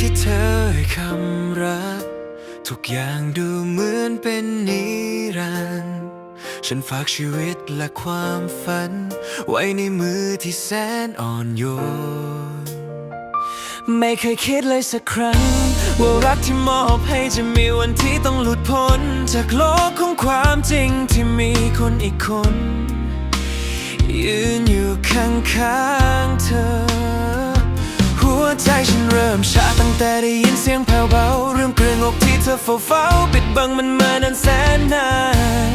ที่เธอให้คำรัก ทุกอย่างดูเหมือนเป็นนิรันดร์ฉันฝากชีวิตและความฝัน ไว้ในมือที่แสนอ่อนโยน ไม่เคยคิดเลยสักครั้ง ว่ารักที่มอบให้จะมีวันที่ต้องหลุดพ้น จากโลกของความจริงที่มีคนอีกคน ยืนอยู่ข้างๆเธอ ฉันเริ่มชาตั้งแต่ได้ยินเสียงแผ่วเบาเรื่องเกรื่องอกที่เธอเฝ้าเฝ้าปิดบังมันมานานแสนนาน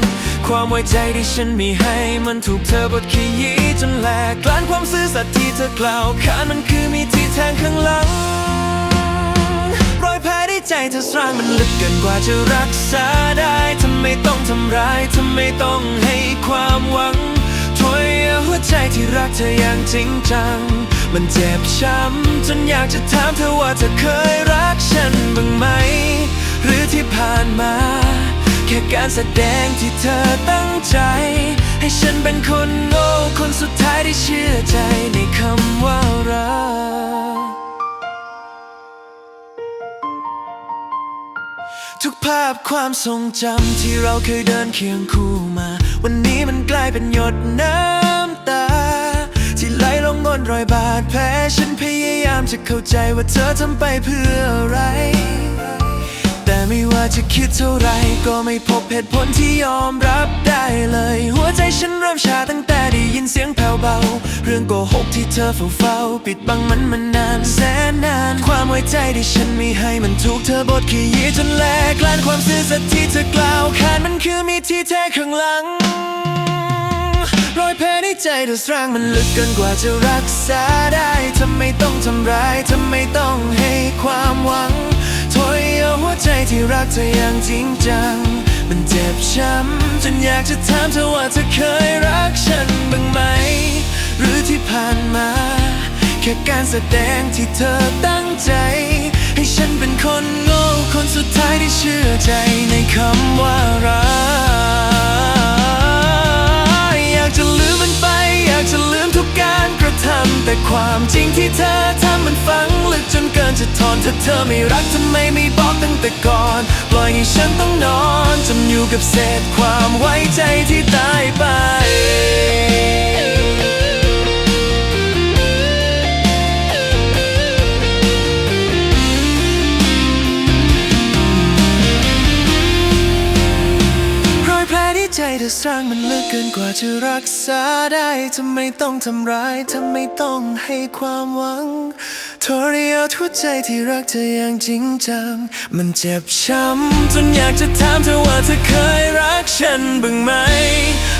ความไว้ใจที่ฉันมีให้มันถูกเธอบดขยี้จนแหลกกลานความซื่อสัตย์ที่เธอกล่าวขานมันคือมีที่แทงข้างหลังรอยแผลที่ใจเธอสร้างมันลึกเกินกว่าจะรักษาได้ทำไมต้องทำร้ายทำไมต้องให้ความหวังถอยหัวใจที่รักเธออย่างจริงจัง มันเจ็บช้ำจนอยากจะถามเธอว่าเธอเคยรักฉันบ้างไหม หรือที่ผ่านมา แค่การแสดงที่เธอตั้งใจ ให้ฉันเป็นคนโง่คนสุดท้ายที่เชื่อใจในคำว่ารักทุกภาพความทรงจำที่เราเคยเดินเคียงคู่มา วันนี้มันกลายเป็นหยดน้ำตา ฉันพยายามจะเข้าใจว่าเธอทำไปเพื่ออะไร แต่ไม่ว่าจะคิดเท่าไรก็ไม่พบเหตุผลที่ยอมรับได้เลย หัวใจฉันเริ่มชาตั้งแต่ได้ยินเสียงแผ่วเบา เรื่องโกหกที่เธอเฝ้าเฝ้าปิดบังมันมานานแสนนาน ความไว้ใจที่ฉันมีให้มันถูกเธอบดขยี้จนแหลกกลานความซื่อสัตย์ที่เธอกล่าวขานมันคือมีที่แท้ข้างหลังรอยแผล ใจเธอสร้างมันลึกเกินกว่าจะรักษาได้ทำไมต้องทำร้ายทำไมต้องให้ความหวังถอยเอาหัวใจที่รักเธออย่างจริงจัง มันเจ็บช้ำจนอยากจะถามเธอว่าเธอเคยรักฉันบ้างไหม หรือที่ผ่านมา แค่การแสดงที่เธอตั้งใจ ให้ฉันเป็นคนโง่คนสุดท้ายที่เชื่อใจในคำว่ารัก ความจริงที่เธอทำมันฝังลึกจนเกินจะทนถ้าเธอไม่รักทำไมไม่บอกตั้งแต่ก่อน ปล่อยให้ฉันต้องนอนจมอยู่กับเศษความไว้ใจที่ตายไป ใจเธอสร้างมันลึกเกินกว่าจะรักษาได้ทำไมต้องทำร้ายทำไมต้องให้ความหวังทรยศหัวใจที่รักเธออย่างจริงจัง มันเจ็บช้ำจนอยากจะถามเธอว่าเธอเคยรักฉันบ้างไหม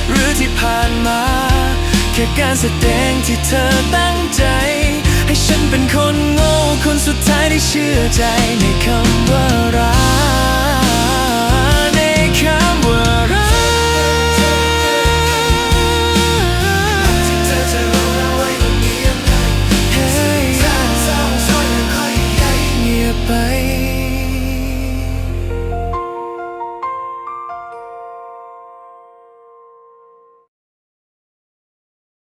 หรือที่ผ่านมา แค่การแสดงที่เธอตั้งใจ ให้ฉันเป็นคนโง่คนสุดท้ายที่เชื่อใจในคำ